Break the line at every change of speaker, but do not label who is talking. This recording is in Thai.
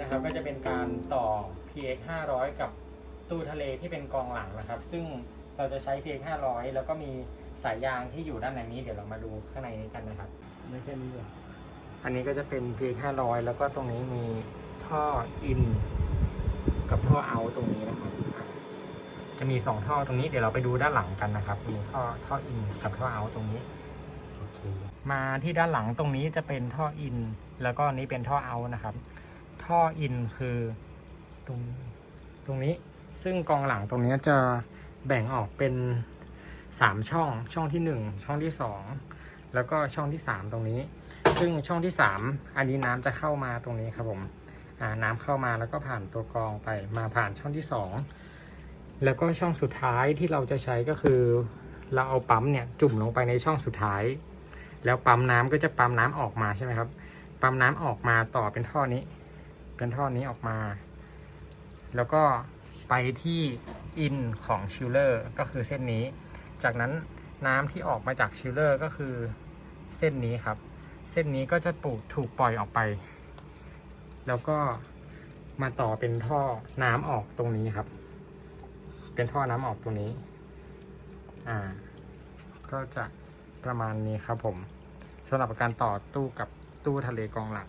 นะครับก็จะเป็นการต่อ PX 500 กับตู้ทะเลที่เป็นกองหลังนะครับ ซึ่งเราจะใช้ PX 500 แล้วก็มีสายยางที่อยู่ด้านในนี้เดี๋ยวเรามาดูข้างในนี้กันนะครับ
ไม่แค่นี้เลย
อันนี้ก็จะเป็น PX 500 แล้วก็ตรงนี้มีท่ออิน กับท่อเอาตรงนี้นะครับอะจะมีสองท่อตรงนี้เดี๋ยวเราไปดูด้านหลังกันนะครับ มีท่อท่ออินกับท่อเอาตรงนี้
โอเค
มาที่ด้านหลังตรงนี้จะเป็นท่ออิน แล้วก็อันนี้เป็นท่อเอานะครับ ท่ออินคือตรงตรงนี้ ซึ่งกองหลังตรงนี้จะแบ่งออกเป็นสามช่อง ช่องที่หนึ่งช่องที่สองแล้วก็ช่องที่สามตรงนี้ ซึ่งช่องที่สามอันนี้น้ำจะเข้ามาตรงนี้ครับผมอ่าน้ำเข้ามาแล้วก็ผ่านตัวกรองไปมาผ่านช่องที่สองแล้วก็ช่องสุดท้ายที่เราจะใช้ก็คือ เราเอาปั๊มเนี่ยจุ่มลงไปในช่องสุดท้าย แล้วปั๊มน้ำก็จะปั๊มน้ำออกมาใช่ไหมครับ ปั๊มน้ำออกมาต่อเป็นท่อนี้ เป็นท่อนี้ออกมา แล้วก็ไปที่อินของชิลเลอร์ก็คือเส้นนี้ จากนั้นน้ำที่ออกมาจากชิลเลอร์ก็คือเส้นนี้ครับ เส้นนี้ก็จะปูถูกปล่อยออกไป แล้วก็มาต่อเป็นท่อน้ำออกตรงนี้ครับ เป็นท่อน้ำออกตรงนี้ อ่า ก็จะประมาณนี้ครับผมสำหรับการต่อตู้กับตู้ทะเลกองหลัง